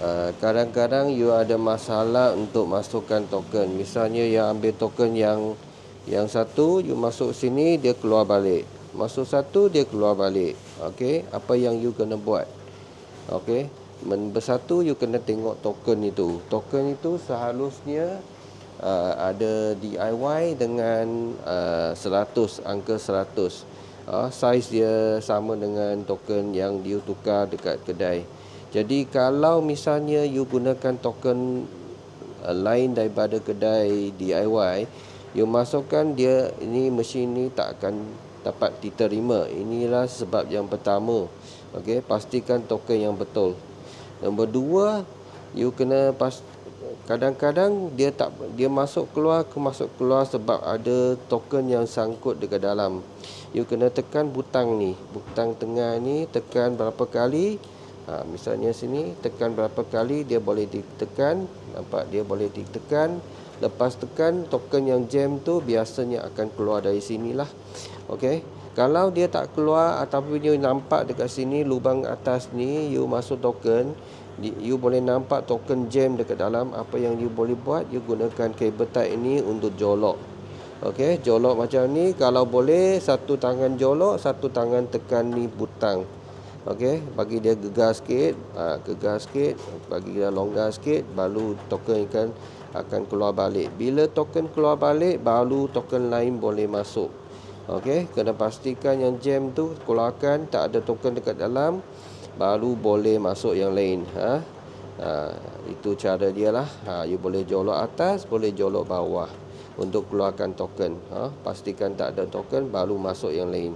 uh, kadang-kadang you ada masalah untuk masukkan token. Misalnya yang ambil token yang yang satu you masuk sini dia keluar balik. Masuk satu dia keluar balik. Okey? Apa yang you kena buat? Okey? Bersatu you kena tengok token itu. Token itu seharusnya uh, ada DIY dengan uh, 100 angka 100 uh, size dia sama dengan token yang you tukar dekat kedai. Jadi kalau misalnya you gunakan token uh, lain daripada kedai DIY, you masukkan dia ini mesin ni tak akan dapat diterima. Inilah sebab yang pertama. Okey, pastikan token yang betul. Nombor dua, you kena pas kadang-kadang dia tak dia masuk keluar ke masuk keluar sebab ada token yang sangkut dekat dalam you kena tekan butang ni butang tengah ni tekan berapa kali ha, misalnya sini tekan berapa kali dia boleh ditekan. Nampak dia boleh ditekan. Lepas tekan token yang jam tu biasanya akan keluar dari sinilah. Okey? Kalau dia tak keluar ataupun you nampak dekat sini lubang atas ni you masuk token you boleh nampak token jam dekat dalam. Apa yang you boleh buat you gunakan kabel tight ini untuk jolok. Okey, jolok macam ni kalau boleh satu tangan jolok, satu tangan tekan ni butang. Okey, bagi dia gegar sikit, ha, gegar sikit, bagi dia longgar sikit baru token akan akan keluar balik. Bila token keluar balik baru token lain boleh masuk. Okey, kena pastikan yang jam tu keluarkan tak ada token dekat dalam baru boleh masuk yang lain, ha. Ha, itu cara dia lah. Ha, you boleh jolok atas, boleh jolok bawah untuk keluarkan token ha? pastikan tak ada token baru masuk yang lain